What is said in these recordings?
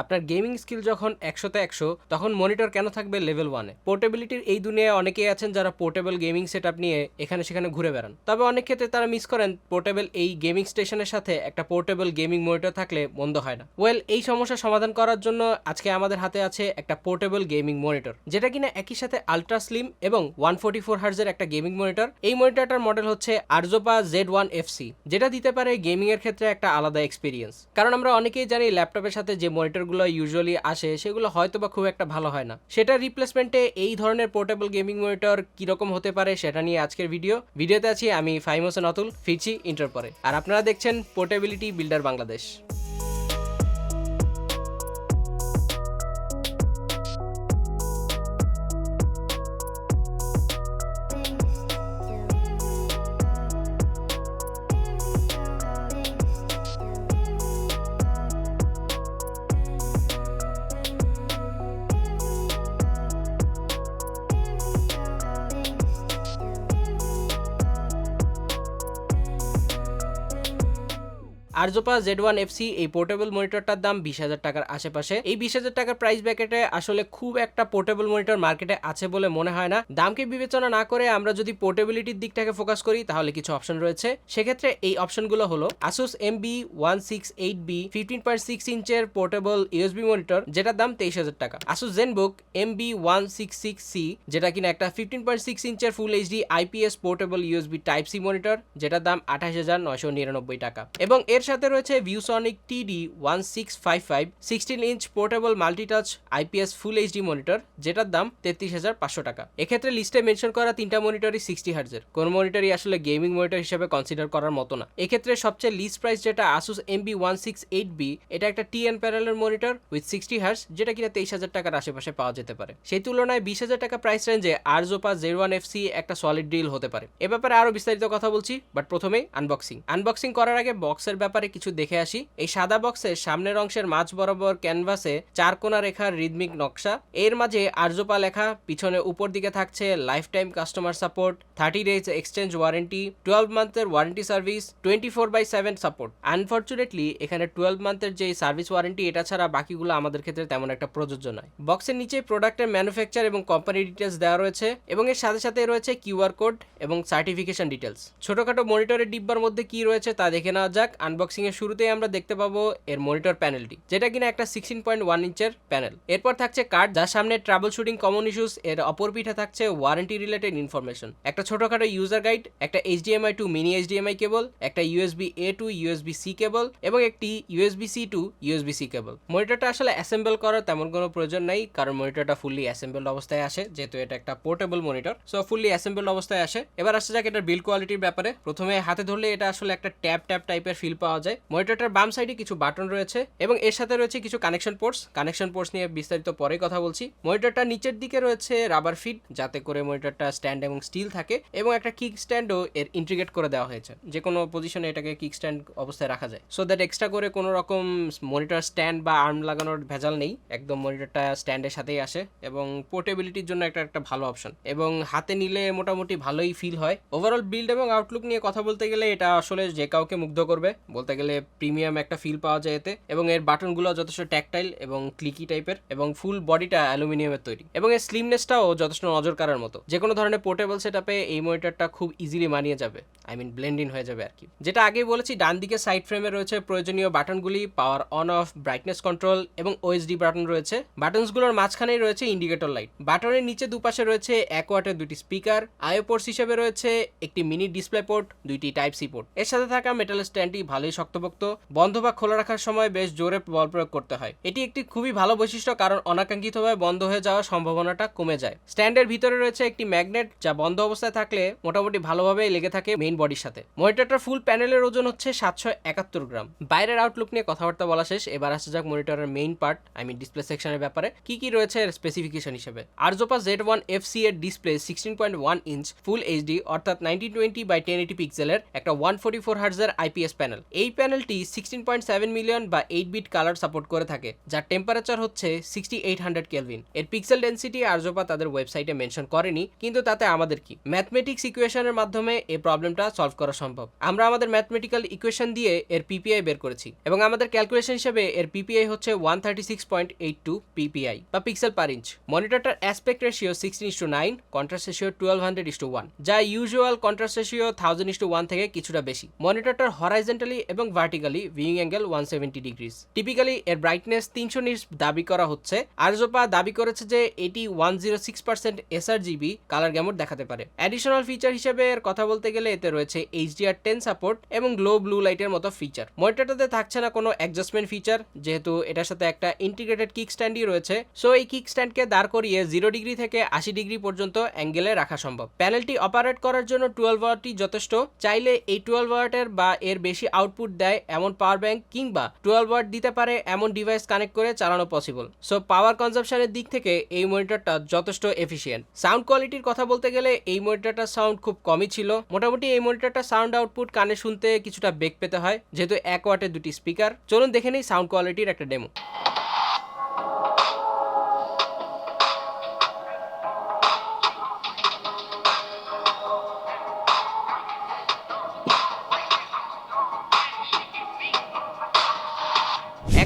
আপনার gaming skill যখন একশোতে একশো, তখন মনিটর কেন থাকবে লেভেল ওয়ানে? পোর্টেবিলিটির এই দুনিয়ায় অনেকেই আছেন যারা পোর্টেবল গেমিং সেট নিয়ে এখানে সেখানে ঘুরে বেড়ান। তবে অনেক ক্ষেত্রে তারা মিস করেন পোর্টেবল এই গেমিং স্টেশনের সাথে একটা পোর্টেবল গেমিং মনিটর থাকলে মন্দ হয় না। ওয়েল, এই সমস্যা সমাধান করার জন্য আজকে আমাদের হাতে আছে একটা পোর্টেবল গেমিং মনিটর, যেটা কিনা একই সাথে আলট্রা স্লিম এবং ওয়ান ফোর্টি ফোর হার্জের একটা গেমিং মনিটর। এই মনিটরটার মডেল হচ্ছে আরজোপা জেড ওয়ান এফসি যেটা দিতে পারে গেমিং এর ক্ষেত্রে একটা আলাদা এক্সপিরিয়েন্স। কারণ আমরা অনেকেই জানি ল্যাপটপের সাথে যে মনিটরগুলো ইউজুয়ালি আসে, সেগুলো হয়তো বা খুব একটা ভালো হয় না। সেটা রিপ্লেসমেন্টে এই ধরনের পোর্টেবল গেমিং মনিটর কীরকম হতে পারে সেটা নিয়ে আজকের ভিডিও ভিডিওতে আছি আমি ফাইম অতুল ফিরছি ইন্টার পরে আর আপনারা দেখছেন portability builder Bangladesh Arzopa Z one FC এই পোর্টেবল মনিটরটার দাম বিশ হাজার টাকার আশেপাশে। এই বিশ হাজার টাকার প্রাইস ব্যাকেটে আসলে খুব একটা পোর্টেবল মনিটর মার্কেটে আছে বলে মনে হয় না। দামকে বিবেচনা না করে আমরা যদি পোর্টেবিলিটির দিকটাকে ফোকাস করি, তাহলে কিছু অপশন রয়েছে। সেক্ষেত্রে এই অপশনগুলো হলো Asus M B one six eight B fifteen point six ইঞ্চের portable USB monitor, যেটার দাম তেইশ হাজার টাকা। Asus Zenbook M B one six six C যেটা কিনা একটা fifteen point six ইঞ্চের full HD IPS portable USB type C monitor, যেটার দাম আঠাশ হাজার নয়শো নিরানব্বই টাকা। এবং এর সাথে রয়েছে ViewSonic TD one six five five sixteen inch portable multitouch IPS full HD monitor যেটার দাম তেত্রিশ হাজার পাঁচশো টাকা। এক্ষেত্রে লিস্টে মেনশন করা তিনটা মনিটরই সিক্সটি হার্জের কোন মনিটরই আসলে গেমিং মনিটর হিসেবে কনসিডার করার মতো না। এক্ষেত্রে সবচেয়ে লিস্ট প্রাইস যেটা Asus MB one six eight B এটা একটা টি টিএন প্যানেলের মনিটর উইথ সিক্সটি হার্স যেটা কিনা তেইশ হাজার টাকার আশেপাশে পাওয়া যেতে পারে। সেই তুলনায় বিশ হাজার টাকা প্রাইস রেঞ্জে আর Arzopa Z one F C একটা সলিড ডিল হতে পারে। এ ব্যাপারে আরও বিস্তারিত কথা বলছি বাট প্রথমেই আনবক্সিং আনবক্সিং করার আগে বক্সের ব্যাপারে কিছু দেখে আসি। এই সাদা বক্সের সামনের অংশের মাঝ বরাবর ক্যানভাসে চার কোনা রেখার রিদমিক নকশা। এর মাঝে আরজোপা লেখা, পিছনে উপর দিকে থাকছে life time customer support thirty days exchange warranty twelve মান্থের warranty service twenty four by seven support unfortunately এখানে টুয়েলভ মান্থের যে সার্ভিস ওয়ারেন্টি এটা ছাড়া বাকিগুলো আমাদের ক্ষেত্রে তেমন একটা প্রযোজ্য নয়। বক্সের নিচে প্রোডাক্টের ম্যানুফ্যাকচার এবং কোম্পানি ডিটেলস দেওয়া রয়েছে এবং এর সাথে সাথে রয়েছে কিউআর কোড এবং সার্টিফিকেশন ডিটেলস ছোটখাটো মনিটরের ডিব্বার মধ্যে কি রয়েছে তা দেখে নেওয়া যাক। আনবক্সিং এর শুরুতেই আমরা দেখতে পাবো এর মনিটর প্যানেলটি যেটা কিনা একটা সিক্সটিন পয়েন্ট ওয়ান ইঞ্চের প্যানেল এরপর থাকছে কার্ড যার সামনে ট্রাভেল শুটিং কমন ইস্যুস এর অপর পিঠে থাকছে ওয়ারেন্টি রিলেটেড ইনফরমেশন একটা ছোটখাটো ইউজার গাইড একটা HDMI to mini HDMI cable একটা USB A to USB C cable এবং একটি USB C to USB C cable মনিটরটা আসলে অ্যাসেম্বল করার তেমন কোনো প্রয়োজন নাই, কারণ মনিটরটা ফুললি অ্যাসেম্বল অবস্থায় আসে, যেহেতু এটা একটা portable monitor so fully assemble অবস্থায় আসে। এবার আসছে যাক এটার বিল কোয়ালিটির ব্যাপারে। প্রথমে হাতে ধরলে এটা আসলে একটা ট্যাপ ট্যাপ টাইপের ফিল পাওয়া যায়। মনিটরটার বাম সাইডে কিছু বাটন রয়েছে এবং এর সাথে রয়েছে কিছু কানেকশন পোর্টস কানেকশন পোর্টস নিয়ে বিস্তারিত পরে কথা বলছি। মনিটরটা নিচের দিকে রয়েছে রাবার ফিট যাতে করে মনিটরটা স্ট্যান্ড এবং স্টিল থাকে এবং একটা কিক স্ট্যান্ডও এর ইন্টিগ্রেট করে দেওয়া হয়েছে। যে কোনো পজিশনে এটাকে কিক স্ট্যান্ড অবস্থায় রাখা যায়। সো দ্যাট এক্সট্রা করে কোনো রকম মনিটর স্ট্যান্ড বা আর্ম লাগানোর ভেজাল নেই। একদম মনিটরটা স্ট্যান্ডের সাথেই আসে এবং পোর্টেবিলিটির জন্য একটা একটা ভালো অপশন এবং হাতে নিলে মোটামুটি ভালোই ফিল হয়। ওভারঅল বিল্ড এবং আউটলুক নিয়ে কথা বলতে গেলে এটা আসলে যে কাউকে মুগ্ধ করবে, বলতে গেলে প্রিমিয়াম একটা ফিল পাওয়া যায় এতে। এবং এর বাটনগুলো যথেষ্ট ট্যাকটাইল এবং ক্লিকি টাইপের এবং ফুল বডিটা অ্যালুমিনিয়ামের তৈরি। এবং এর স্লিমনেসটাও যথেষ্ট নজর কাড়ার মতো। যে কোনো ধরনের পোর্টেবল সেটআপে এই মনিটরটা খুব ইজিলি মানিয়ে যাবে। আই মিন ব্লেন্ড হয়ে যাবে আর কি। যেটা আগেই বলেছি, ডান দিকে সাইড ফ্রেমে রয়েছে প্রয়োজনীয় বাটনগুলি power on off brightness control এবং ওএসডি বাটন রয়েছে। বাটনসগুলোর মাঝখানেই রয়েছে ইন্ডিকেটর লাইট বাটনের নিচে দুপাশে রয়েছে এক ওয়াটের দুটি স্পিকার আইও পোর্টস হিসেবে রয়েছে একটি মিনি ডিসপ্লে পোর্ট দুইটি টাইপ সি পোর্ট এর সাথে থাকা মেটাল স্ট্যান্ডটি ভালোই শক্তপোক্ত বন্ধ বা খোলা রাখার সময় বেশ জোরে বল প্রয়োগ করতে হয়। এটি একটি খুবই ভালো বৈশিষ্ট্য কারণ অনাকাঙ্ক্ষিতভাবে বন্ধ হয়ে যাওয়ার সম্ভাবনাটা কমে যায়। স্ট্যান্ডের ভিতরে রয়েছে একটি ম্যাগনেট যা বন্ধ অবস্থায় থাকলে মোটামুটি ভালোভাবে লেগে থাকে মেইন বডির সাথে। মনিটরটার ফুল প্যানেলের ওজন হচ্ছে সাতশো একাত্তর গ্রাম। বাইরের আউটলুক নিয়ে কথাবার্তা বলা শেষ। এবার আসা যাক মনিটরের main part I mean display সেকশনের ব্যাপারে। কি কি রয়েছে স্পেসিফিকেশন হিসেবে? Arzopa Z one F C এর display sixteen point one inch full HD অর্থাৎ nineteen twenty by ten eighty পিক্সেলের একটা ওয়ান ফোর্টি ফোর হার্জের আইপিএস প্যানেল এই প্যানেলটি সিক্সটিন পয়েন্ট সেভেন মিলিয়ন বা এইট বিট কালার সাপোর্ট করে থাকে, যার টেম্পারেচার হচ্ছে সিক্সটি এইট হান্ড্রেড কেলভিন এর পিক্সেল ডেন্সিটি আর্যপা তাদের ওয়েবসাইটে মেনশন করেনি, কিন্তু তাতে আমাদের কি? ম্যাথমেটিক্স ইকুয়েশনের মাধ্যমে এই প্রবলেমটা সলভ করা সম্ভব। আমরা আমাদের ম্যাথমেটিক্যাল ইকুয়েশন দিয়ে এর পিপিআই বের করেছি, এবং আমাদের ক্যালকুলেশন হিসেবে এর পিপিআই হচ্ছে one thirty six point eight two PPI বা pixel per inch মনিটরটার aspect ratio sixteen is to nine contrast ratio twelve hundred is to one যা usual contrast ratio thousand is to one থেকে কিছুটা বেশি। মনিটরটার horizontally এবং vertically viewing angle one seventy degrees typically এর brightness তিনশো nits দাবি করা হচ্ছে। আরজোপা দাবি করেছে যে এটি one zero six percent sRGB colour gamut দেখাতে পারে। অ্যাডিশনাল ফিচার হিসেবে এর কথা বলতে গেলে এতে রয়েছে এইচডিআর টেন সাপোর্ট এবং গ্লো ব্লু লাইটের মতো ফিচার মনিটরটাতে থাকছে না কোনো অ্যাডজাস্টমেন্ট ফিচার যেহেতু এটার সাথে একটা ইন্টিগ্রেটেড কিক স্ট্যান্ডই রয়েছে। সো এই কিক স্ট্যান্ডকে দাঁড় করিয়ে জিরো ডিগ্রি থেকে আশি ডিগ্রি পর্যন্ত অ্যাঙ্গেলে রাখা সম্ভব। প্যানেলটি অপারেট করার জন্য টুয়েলভ ওয়াটই যথেষ্ট। চাইলে এই টুয়েলভ ওয়াটের বা এর বেশি আউটপুট দেয় এমন পাওয়ার ব্যাংক কিংবা টুয়েলভ ওয়াট দিতে পারে এমন ডিভাইস কানেক্ট করে চালানো পসিবল সো পাওয়ার কনজাম্পশনের দিক থেকে এই মনিটরটা যথেষ্ট এফিসিয়েন্ট সাউন্ড কোয়ালিটির কথা বলতে গেলে এই মনিটরটার সাউন্ড খুব কমই ছিল। মোটামুটি এই মনিটরটা সাউন্ড আউটপুট কানে শুনতে কিছুটা বেগ পেতে হয়, যেহেতু এক ওয়াটের দুটি স্পিকার চলুন দেখে নিই সাউন্ড কোয়ালিটির একটা ডেমো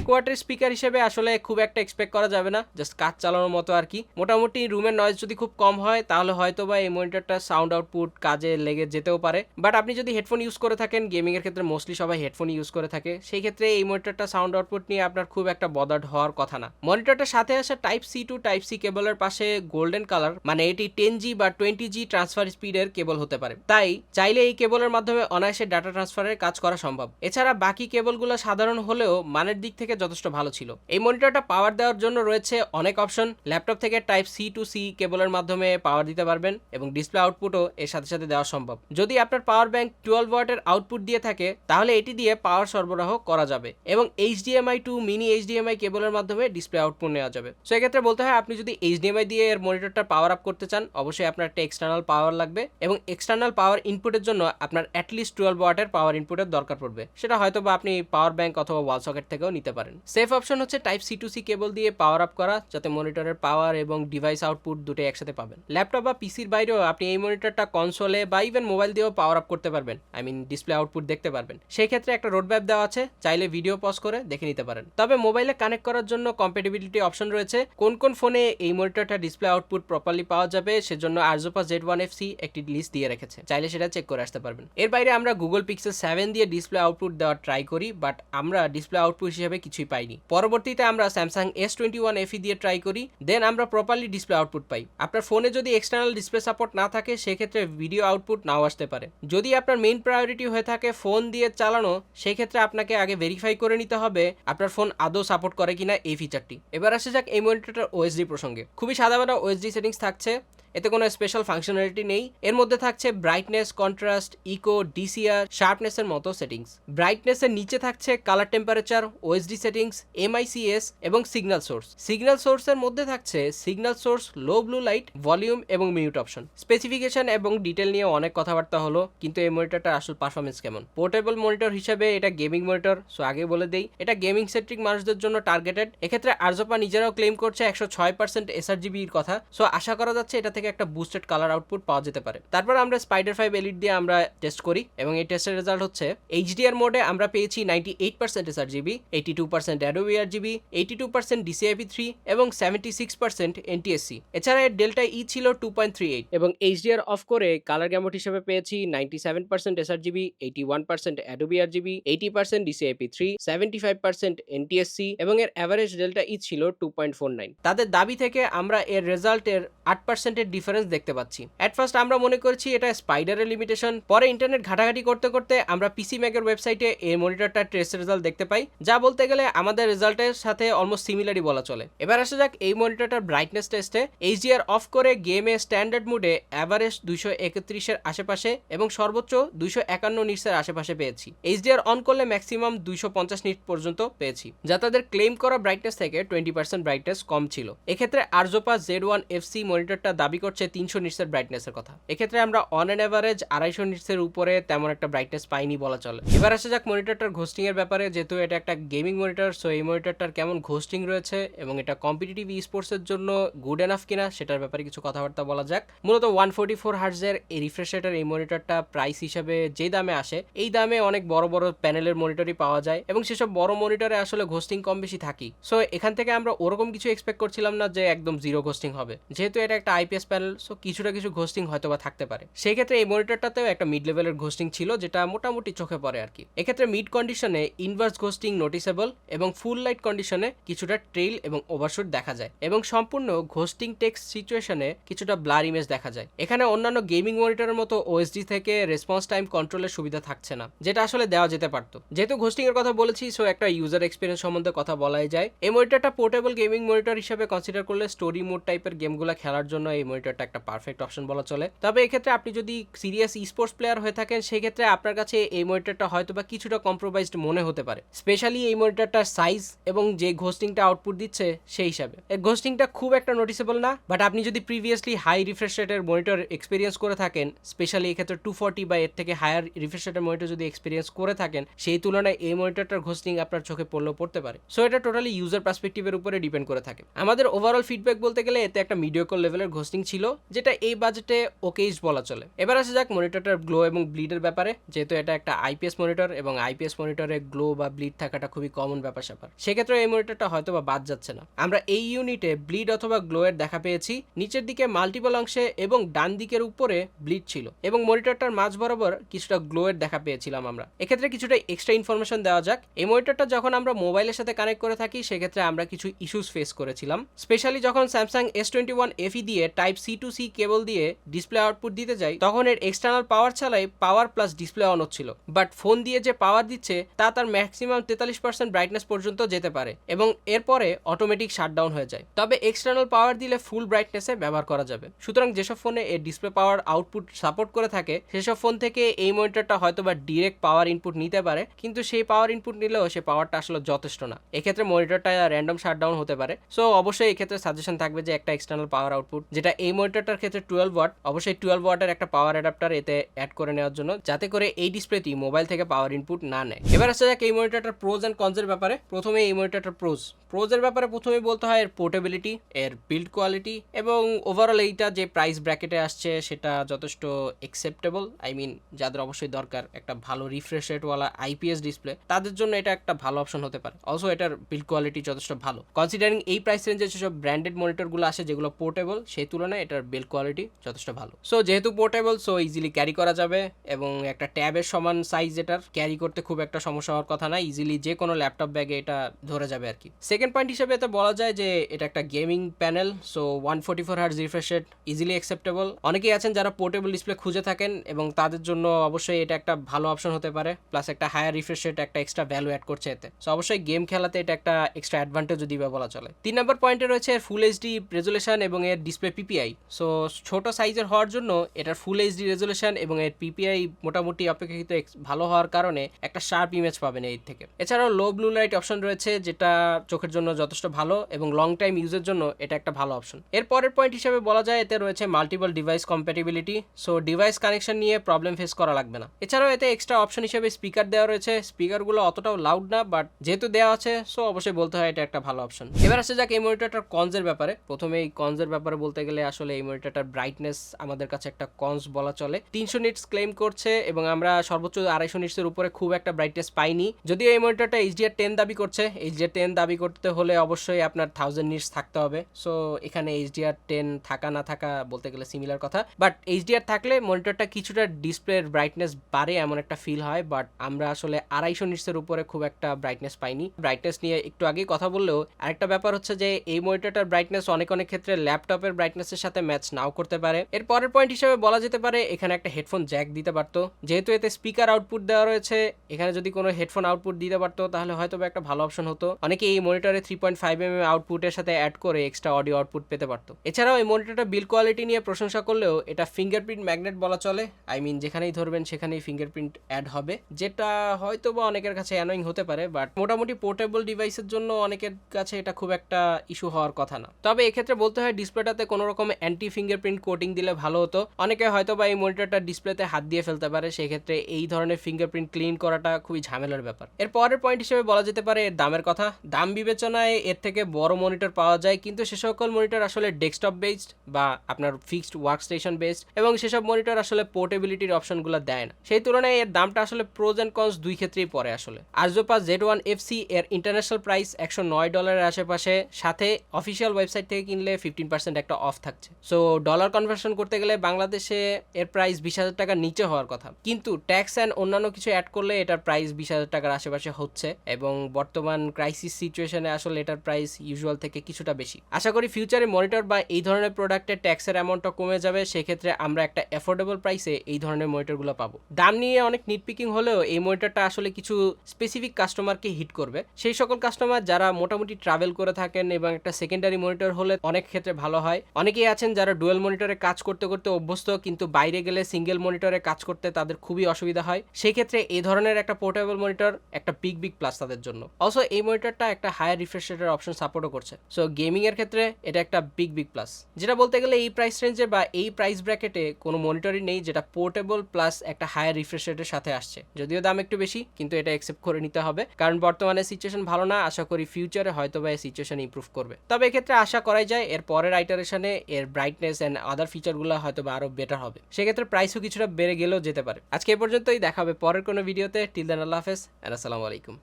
এক স্পিকার হিসেবে আসলে খুব একটা এক্সপেক্ট করা যাবে না জাস্ট কাজ চালানোর মতো আর কি। মোটামুটি রুমের নয়েজ যদি খুব কম হয়, তাহলে হয়তো বা এই মনিটরটা সাউন্ড আউটপুট কাজে লেগে যেতেও পারে। বাট আপনি যদি হেডফোন ইউজ করে থাকেন গেমিং এর ক্ষেত্রে মোস্টলি সবাই হেডফোন ইউজ করে থাকে। সেই ক্ষেত্রে এই মনিটরটা সাউন্ড আউটপুট নিয়ে আপনার খুব একটা বদার্ড হওয়ার কথা না। মনিটরটার সাথে আসা type C to type C কেবলের পাশে গোল্ডেন কালার মানে এটি টেন জি বা টোয়েন্টি জি ট্রান্সফার স্পিডের কেবল হতে পারে। তাই চাইলে এই কেবলের মাধ্যমে অনায়াসে ডাটা ট্রান্সফারের কাজ করা সম্ভব। এছাড়া বাকি কেবলগুলো সাধারণ হলেও মানের দিক থেকে যথেষ্ট ভালো ছিল। এই মনিটরটা পাওয়ার দেওয়ার জন্য রয়েছে অনেক অপশন ল্যাপটপ থেকে টাইপ সি টু সি কেবলের মাধ্যমে পাওয়ার দিতে পারবেন এবং ডিসপ্লে আউটপুটও এর সাথে সাথে দেওয়া সম্ভব। যদি আপনার পাওয়ার ব্যাংক টুয়েলভ ওয়াটের আউটপুট দিয়ে থাকে, তাহলে এটি দিয়ে পাওয়ার সরবরাহ করা যাবে এবং এইচডিএমআই টু মিনি এইচডিএমআই কেবলের মাধ্যমে ডিসপ্লে আউটপুট নেওয়া যাবে। সো এক্ষেত্রে বলতে হয়, আপনি যদি এইচডিএমআই দিয়ে এর মনিটরটা পাওয়ার আপ করতে চান, অবশ্যই আপনার একটা এক্সটার্নাল পাওয়ার লাগবে এবং এক্সটার্নাল পাওয়ার ইনপুটের জন্য আপনার অ্যাটলিস্ট টুয়েলভ ওয়াটের পাওয়ার ইনপুটের দরকার পড়বে। সেটা হয়তো বা আপনি পাওয়ার ব্যাংক অথবা ওয়াল সকেট থেকেও নিতে পারেন। সেফ অপশন হচ্ছে type C to C cable দিয়ে পাওয়ার আপ করা, যাতে মনিটরের পাওয়ার এবং ডিভাইস আউটপুট দুটোই একসাথে পাবেন। ল্যাপটপ বা পিসির বাইরেও আপনি এই মনিটরটা কনসোলে বা ইভেন মোবাইল দিয়েও পাওয়ার আপ করতে পারবেন। আই মিন ডিসপ্লে আউটপুট দেখতে পারবেন। সেই ক্ষেত্রে একটা রোড ম্যাপ দেওয়া আছে, চাইলে ভিডিও পজ করে দেখে নিতে পারেন। তবে মোবাইলে কানেক্ট করার জন্য কম্পেটিবিলিটি অপশন রয়েছে। কোন কোন ফোনে এই মনিটরটা ডিসপ্লে আউটপুট প্রপারলি পাওয়া যাবে, সেজন্য Arzopa Z one F C একটি লিস্ট দিয়ে রেখেছে। চাইলে সেটা চেক করে আসতে পারবেন। এর বাইরে আমরা গুগল পিক্সেল সেভেন দিয়ে ডিসপ্লে আউটপুট দেওয়ার ট্রাই করি বাট আমরা ডিসপ্লে আউটপুট হিসেবে কিছুই পাইনি। পরবর্তীতে আমরা Samsung S twenty one F E দিয়ে ট্রাই করি দেন আমরা প্রপারলি ডিসপ্লে আউটপুট পাই। আপনার ফোনে যদি এক্সটার্নাল ডিসপ্লে সাপোর্ট না থাকে, সেক্ষেত্রে ভিডিও আউটপুট নাও আসতে পারে। যদি আপনার মেইন প্রায়োরিটি হয়ে থাকে ফোন দিয়ে চালানো, সেক্ষেত্রে আপনাকে আগে ভেরিফাই করে নিতে হবে আপনার ফোন আদৌ সাপোর্ট করে কিনা এই ফিচারটি এবার আসে যাক এই মনিটরটার ওএসডি প্রসঙ্গে। খুবই সাদা সাধারণ ওএসডি সেটিংস থাকছে। এতে কোনো স্পেশাল ফাংশনালিটি নেই। এর মধ্যে থাকছে ব্রাইটনেস কন্ট্রাস্ট ইকো ডিসিআর শার্পনেসের মতো সেটিংস ব্রাইটনেসের নিচে থাকছে colour temperature OSD settings MICS এবং সিগন্যাল সোর্স সিগন্যাল সোর্সের মধ্যে থাকছে signal source low blue light volume এবং মিউট অপশন স্পেসিফিকেশন এবং ডিটেল নিয়ে অনেক কথাবার্তা হলো, কিন্তু এই মনিটরটার আসল পারফরমেন্স কেমন? পোর্টেবল মনিটর হিসেবে এটা গেমিং মনিটর সো আগে বলে দেই, এটা গেমিং সেন্ট্রিক মানুষদের জন্য টার্গেটেড এক্ষেত্রে আরজোপা নিজেরাও ক্লেম করছে একশো ছয় পার্সেন্ট এসআরজিবির কথা সো আশা করা যাচ্ছে এটা থেকে একটা বুস্টেড কালার আউটপুট পাওয়া যেতে পারে। তারপর আমরা স্পাইডার ফাইভ এলিট দিয়ে আমরা টেস্ট করি এবং এই টেস্টের রেজাল্ট হচ্ছে এইচডিআর মোডে আমরা পেয়েছি ninety eight percent sRGB eighty two percent Adobe RGB eighty two percent DCI P three এবং সেভেন্টি সিক্স পার্সেন্ট এনটিএসসি এছাড়া এর ডেল্টা ই ছিল টু পয়েন্ট থ্রি এইট এবং এইচডিআর অফ করে কালার গ্যামোট হিসেবে পেয়েছি ninety seven percent sRGB eighty one percent Adobe RGB eighty percent DCI P three seventy five percent NTSC এবং এর average delta E ছিল two point four nine তাদের দাবি থেকে আমরা এর রেজাল্টের আট পার্সেন্টের ডিফারেন্স দেখতে পাচ্ছি। অ্যাট ফার্স্ট আমরা মনে করছি এটা স্পাইডারের লিমিটেশন পরে ইন্টারনেট ঘাটাঘাটি করতে করতে আমরা পিসি ম্যাকের ওয়েবসাইটে এই মনিটরটা টেস্ট রেজাল্ট দেখতে পাই, যা বলতে গেলে আমাদের রেজাল্টের সাথে অলমোস্ট সিমিলারই বলা চলে। এবার আসা যাক এই মনিটরটার ব্রাইটনেস টেস্টে এইচডিআর অফ করে গেমে স্ট্যান্ডার্ড মুডে অ্যাভারেজ দুইশো একত্রিশের আশেপাশে এবং সর্বোচ্চ দুইশো একান্ন নিটসের আশেপাশে পেয়েছি। এইচডিআর অন করলে ম্যাক্সিমাম দুইশো পঞ্চাশ নিট পর্যন্ত পেয়েছি। যা তাদের ক্লেম করা ব্রাইটনেস থেকে টোয়েন্টি পার্সেন্ট ব্রাইটনেস কম ছিল। এক্ষেত্রে Arzopa Z one F C মনিটরটা দাবি করছে তিনশো নিটসের ব্রাইটনেসের কথা। এক্ষেত্রে আমরা অন অ্যান অ্যাভারেজ আড়াইশো নিটসের উপরে তেমন একটা ব্রাইটনেস পাইনি বলা চলে। এবার আসা যাক মনিটরটার ঘোস্টিং এর ব্যাপারে, যেহেতু এটা একটা গেমিং মনিটর সো এই মনিটরটার কেমন ঘোস্টিং রয়েছে এবং এটা কম্পিটিটিভ স্পোর্টসের জন্য গুড এনাফ কিনা সেটার ব্যাপারে কিছু কথাবার্তা বলা যাক। মূলত ওয়ান ফোর্টি ফোর হার্জের এই রিফ্রেশ রেটের এই মনিটরটা প্রাইস হিসাবে যে দামে আসে, এই দামে অনেক বড় বড় প্যানেলের মনিটরই পাওয়া যায় এবং সেসব বড় মনিটরে আসলে ঘোস্টিং কম বেশি থাকি সো এখান থেকে আমরা ওরকম কিছু এক্সপেক্ট করছিলাম না যে একদম জিরো ঘোস্টিং হবে। যেহেতু এটা একটা আইপিএস প্যানেল সো কিছুটা কিছু ঘোস্টিং হয়তো বা থাকতে পারে। সেই ক্ষেত্রে এই মনিটরটাতেও একটা মিড লেভেলের ঘোস্টিং ছিল, যেটা মোটামুটি চোখে পড়ে আর কি। এক্ষেত্রে মিড কন্ডিশনে ইনভার্স ঘোস্টিং নোটিসেবল এবং ফুল লাইট কন্ডিশনে কিছুটা ট্রেইল এবং ওভারশুট দেখা যায়। এবং সম্পূর্ণ ঘোস্টিং টেক্স সিচুয়েশনে কিছুটা ব্লার ইমেজ দেখা যায়। এখানে অন্যান্য গেমিং মনিটরের মতো ওএসডি থেকে রেসপন্স টাইম কন্ট্রোলের সুবিধা থাকছে না, যেটা আসলে দেওয়া যেতে পারতো। যেহেতু ঘোস্টিং এর কথা বলেছি সো একটা ইউজার এক্সপিরিয়েন্স সম্বন্ধে কথা বলাই যায়। এই মনিটরটা পোর্টেবল গেমিং মনিটর হিসেবে কনসিডার করলে স্টোরি মোড টাইপের গেমগুলো খেলার জন্য এই মনিটরটা একটা পারফেক্ট অপশন বলা চলে। তবে এক্ষেত্রে আপনি যদি সিরিয়াস স্পোর্টস প্লেয়ার হয়ে থাকেন, সেক্ষেত্রে আপনার কাছে এই মনিটরটা হয়তো বা কিছুটা কম্প্রোমাইজড মনে হতে পারে। স্পেশালি এই মনিটরটার সাইজ এবং যে ঘোস্টিংটা আউটপুট দিচ্ছে, সেই হিসাবে। এর ঘোস্টিংটা খুব একটা নোটিসেবল না বাট আপনি যদি প্রিভিয়াসলি হাই রিফ্রেশ রেটের মনিটর এক্সপিরিয়েন্স করে থাকেন স্পেশালি এক্ষেত্রে টু ফর্টি বা এর থেকে হায়ার রিফ্রেশ রেটের মনিটর যদি এক্সপিরিয়েন্স করে থাকেন, সেই তুলনায় এই মনিটরটার ঘোস্টিং আপনার চোখে পড়লেও পড়তে পারে। সো এটা টোটালি ইউজার পার্সপেক্টিভের উপরে ডিপেন্ড করে থাকে। আমাদের ওভারঅল ফিডব্যাক বলতে গেলে, এতে একটা মিডিওকল লেভেলের ঘোস্টিং ছিল যেটা এই বাজেটে ওকেইজ বলা চলে। এবার আসা যাক মনিটরটার গ্লো এবং ব্লিডের ব্যাপারে, যেহেতু এটা একটা আইপিএস মনিটর এবং আইপিএস মনিটরে গ্লো বা ব্লিড থাকাটা খুবই কমন ব্যাপার স্যাপার সেক্ষেত্রে এই মনিটরটা হয়তো বা বাদ যাচ্ছে না। আমরা এই ইউনিটে ব্লিড অথবা গ্লো এর দেখা পেয়েছি, নিচের দিকে মাল্টিপল অংশে এবং ডান দিকের উপরে ব্লিড ছিল এবং মনিটরটার মাঝ বরাবর কিছুটা গ্লো এর দেখা পেয়েছিলাম আমরা। এক্ষেত্রে কিছুটা এক্সট্রা ইনফরমেশন দেওয়া যাক। এই মনিটরটা যখন আমরা মোবাইলের সাথে কানেক্ট করে থাকি, সেক্ষেত্রে আমরা কিছু ইস্যুস ফেস করেছিলাম। স্পেশালি যখন Samsung S twenty one FE দিয়ে type C to C cable দিয়ে ডিসপ্লে আউটপুট দিতে যাই, তখন এর এক্সটার্নাল পাওয়ার ছাড়াই পাওয়ার প্লাস ডিসপ্লে অন হচ্ছিল। বাট ফোন দিয়ে যে পাওয়ার দিচ্ছে, তা তার ম্যাক্সিমাম তেতাল্লিশ পার্সেন্ট ব্রাইটনেস পর্যন্ত যেতে পারে এবং এরপরে অটোমেটিক শাটডাউন হয়ে যায়। তবে এক্সটার্নাল পাওয়ার দিলে ফুল ব্রাইটনেসে ব্যবহার করা যাবে। সুতরাং যেসব ফোনে এর ডিসপ্লে পাওয়ার আউটপুট সাপোর্ট করে থাকে, সেসব ফোন থেকে এই মনিটরটা হয়তো বা ডিরেক্ট পাওয়ার ইনপুট নিতে পারে, কিন্তু সেই পাওয়ার ইনপুট নিলেও সে পাওয়ারটা আসলে যথেষ্ট না। এক্ষেত্রে মনিটরটা র্যান্ডম শাটডাউন হতে পারে। সো অবশ্যই এক্ষেত্রে সাজেশন থাকবে যে একটা এক্সটার্নাল পাওয়ার আউটপুট যেটা এই মনিটরটার ক্ষেত্রে টুয়েলভ ওয়াট অবশ্যই টুয়েলভ ওয়াটের একটা পাওয়ার অ্যাডাপ্টার এতে অ্যাড করে নেওয়ার জন্য, যাতে করে এই ডিসপ্লেটি মোবাইল থেকে পাওয়ার ইনপুট না নেয়। এবার আসা যাক এই মনিটরটার প্রোজ অ্যান্ড কনজের ব্যাপারে। প্রথমে এই মনিটরটার প্রোজ প্রোজের ব্যাপারে প্রথমে বলতে হয় এর পোর্টেবিলিটি এর বিল্ড কোয়ালিটি এবং ওভারঅল এইটা যে প্রাইস ব্র্যাকেটে আসছে সেটা যথেষ্ট একসেপ্টেবল আই মিন যাদের অবশ্যই দরকার একটা ভালো রিফ্রেশ রেটওয়ালা আইপিএস ডিসপ্লে তাদের জন্য এটা একটা ভালো অপশন হতে পারে। অলসো এটার বিল্ড কোয়ালিটি যথেষ্ট ভালো। কনসিডারিং এই প্রাইস রেঞ্জে যেসব ব্র্যান্ডেড মনিটরগুলো আসে যেগুলো পোর্টেবল সেই তুলনায় এটার বিল্ড কোয়ালিটি যথেষ্ট ভালো। সো যেহেতু পোর্টেবল সো ইজিলি ক্যারি করা যাবে এবং একটা ট্যাবের সমান সাইজ এটার ক্যারি করতে খুব একটা সমস্যা হওয়ার কথা না ইজিলি যে কোনো ল্যাপটপ ব্যাগে এটা ধরে যাবে আর কি। সেকেন্ড পয়েন্ট হিসেবে এতে বলা যায় যে এটা একটা gaming panel so one forty four hertz refresh rate easily acceptable অনেকেই আছেন যারা পোর্টেবল ডিসপ্লে খুঁজে থাকেন এবং তাদের জন্য অবশ্যই এটা একটা ভালো অপশন হতে পারে প্লাস একটা হায়ার রিফ্রেশ রেট একটা এক্সট্রা ভ্যালু অ্যাড করছে এতে। সো অবশ্যই গেম খেলাতে এটা একটা এক্সট্রা অ্যাডভান্টেজও দিবে বলা চলে। তিন নম্বর পয়েন্টে রয়েছে ফুল এইচডি রেজুলেশন এবং এর ডিসপ্লে পিপিআই সো ছোট সাইজের হওয়ার জন্য এটার ফুল এইচডি রেজুলেশন এবং এর পিপিআই মোটামুটি অপেক্ষাকৃত ভালো হওয়ার কারণে একটা শার্প ইমেজ পাবেন এর থেকে। এছাড়াও লো ব্লু লাইট অপশন রয়েছে, যেটা চোখের জন্য যথেষ্ট ভালো এবং লং টাইম ইউজের জন্য এটা একটা ভালো অপশন এর পরের পয়েন্ট হিসেবে বলা যায়, এতে রয়েছে multiple device compatibility so device connection নিয়ে প্রবলেম ফেস করা লাগবে না। এছাড়াও এতে এক্সট্রা অপশন হিসেবে স্পিকার দেওয়া রয়েছে। স্পিকারগুলো অতটাও লাউড না বাট যেহেতু দেওয়া আছে সো অবশ্যই বলতে হয় এটা একটা ভালো অপশন এবার আসে যাক এই মনিটরটার কনজের ব্যাপারে। প্রথমে এই কনজের ব্যাপারে বলতে গেলে আসলে এই মনিটরটার ব্রাইটনেস আমাদের কাছে একটা কনস বলা চলে। তিনশো নিটস ক্লেম করছে এবং আমরা সর্বোচ্চ আড়াইশো নিটসের উপরে খুব একটা ব্রাইটনেস পাইনি। যদিও এই মনিটরটা এইচডিআর টেন দাবি করছে। এইচডিআর টেন দাবি করতে হলে অবশ্যই আপনার থাউজেন্ড নিটস থাকতে হবে। সো এখানে এইচডিআর টেন থাকা না থাকা বলতে গেলে সিমিলার কথা। বাট এইচডিআর থাকলে মনিটরটা কিছুটা ডিসপ্লের ব্রাইটনেস বাড়ে এমন একটা ফিল হয়। বাট আমরা আসলে আড়াইশো নিটসের উপরে খুব একটা ব্রাইটনেস পাইনি। ব্রাইটনেস নিয়ে একটু আগেই কথা বললেও আরেকটা ব্যাপার হচ্ছে যে, এই মনিটরটার ব্রাইটনেস অনেক অনেক ক্ষেত্রে ল্যাপটপের ব্রাইটনেসের সাথে ম্যাচ নাও করতে পারে। এর পরের পয়েন্ট হিসেবে বলা যেতে পারে, এখানে একটা হেডফোন জ্যাক দিতে পারতো। যেহেতু এতে স্পিকার আউটপুট দেওয়া রয়েছে, এখানে যদি কোনো হেডফোন আউটপুট দিতে পারতো, তাহলে হয়তো একটা ভালো অপশন হতো। অনেকে এই মনিটরে থ্রি পয়েন্ট ফাইভ এম আউটপুটের সাথে অ্যাড করে এক্সট্রা অডিও আউটপুট পেতে পারতো। এছাড়াও এই মনিটরটা বিল কোয়ালিটি নিয়ে প্রশংসা করলেও এটা ফিঙ্গারপ্রিন্ট ম্যাগনেট বলা চলে। আই মিন যেখানেই ধরবেন, সেখানেই ফিঙ্গারপ্রিন্ট অ্যাড হবে। যেটা হয়তো বা অনেকের কাছে অ্যানোয়িং হতে পারে বাট মোটামুটি পোর্টেবল ডিভাইসের জন্য অনেকের কাছে এটা খুব একটা ইস্যু হওয়ার কথা না। তবে এক্ষেত্রে বলতে হয় ডিসপ্লেটাতে কোনো রকম অ্যান্টি ফিঙ্গারপ্রিন্ট কোটিং দিলে ভালো হতো। অনেকে হয়তো বা এই মনিটরটা ডিসপ্লেতে হাত দিয়ে ফেলতে পারে, সেক্ষেত্রে এই ধরনের ফিঙ্গারপ্রিন্ট ক্লিন করাটা খুবই ঝামেলার ব্যাপার। এর পরের পয়েন্ট হিসেবে বলা যেতে পারে এর দামের কথা। দাম বিবেচনায় এর থেকে বড় মনিটর পাওয়া যায়, কিন্তু সে সকল মনিটর আসলে ডেস্কটপ বেসড বা আপনার ফিক্সড ওয়ার্ক স্টেশন বেসড এবং সেসব মনিটর আসলে পোর্টেবিলিটির অপশনগুলো দেয় না। সেই তুলনায় এর দামটা আসলে প্রোজ অ্যান্ড কনস দুই ক্ষেত্রেই পড়ে আসলে। আরজোপা জেড ওয়ান এফসি এর ইন্টারন্যাশনাল প্রাইস একশো নয় ডলারের আশেপাশে, সাথে অফিসিয়াল ওয়েবসাইট থেকে কিনলে ফিফটিন পার্সেন্ট একটা অফ থাকছে সো ডলার কনভার্সন করতে গেলে বাংলাদেশে এর প্রাইস বিশ হাজার টাকার নিচে হওয়ার কথা। কিন্তু ট্যাক্স অ্যান্ড অন্যান্য কিছু অ্যাড করলে এটার প্রাইস বিশ হাজার টাকার আশেপাশে হচ্ছে এবং বর্তমান ক্রাইসিস সিচুয়েশনে আসলে এটার প্রাইস ইউজুয়াল থেকে কিছুটা বেশি। আশা করি ফিউচারে মনিটর বা এই ধরনের প্রোডাক্টের ট্যাক্সের অ্যামাউন্টটা কমে যাবে, সেক্ষেত্রে আমরা একটা অ্যাফোর্ডেবল প্রাইসে এই ধরনের মনিটরগুলো পাবো। দাম নিয়ে অনেক নিটপিকিং হলেও এই মনিটরটা আসলে কিছু স্পেসিফিক কাস্টমারকে হিট করবে। সেই সকল কাস্টমার যারা মোটামুটি ট্রাভেল করে থাকেন এবং একটা সেকেন্ডারি মনিটর হলে অনেক ক্ষেত্রে ভালো হয়। অনেকেই আছেন যারা ডুয়েল মনিটরে কাজ করতে করতে অভ্যস্ত, কিন্তু বাইরে গেলে সিঙ্গেল মনিটরে কাজ করতে তাদের খুবই অসুবিধা হয়। সেই ক্ষেত্রে এই ধরনের একটা পোর্টেবল মনিটর, একটা বিগ বিগ প্লাস তাদের জন্য। অলসো এই মনিটরটা একটা হায়ার রিফ্রেশ রেটের অপশন সাপোর্টও করছে। সো গেমিং এর ক্ষেত্রে এটা একটা বিগ বিগ প্লাস যেটা বলতে গেলে এই প্রাইস রেঞ্জে বা এই প্রাইস ব্র্যাকেটে কোনো মনিটরই নেই যেটা পোর্টেবল প্লাস একটা হায়ার রিফ্রেশ রেটের সাথে আসছে। যদিও দাম একটু বেশি, কিন্তু এটা অ্যাকসেপ্ট করে নিতে হবে। কারণ বর্তমানে সিচুয়েশন ভালো না, আশা করি ফিউচারে হয়তো বা এই সিচুয়েশন ইমপ্রুভ করবে। তবে এক্ষেত্রে আশা করাই যায়, এর পরের আইটারেশনে এর ব্রাইটনেস অ্যান্ড আদার ফিচারগুলো হয়তো বা আরও বেটার হবে। সেক্ষেত্রে প্রাইসও কিছুটা বেড়ে গেলেও যেতে পারে। আজকে এ পর্যন্তই, দেখা হবে পরের কোনো ভিডিওতে টিল দেন আল্লাহ হাফেজ আসসালামু আলাইকুম।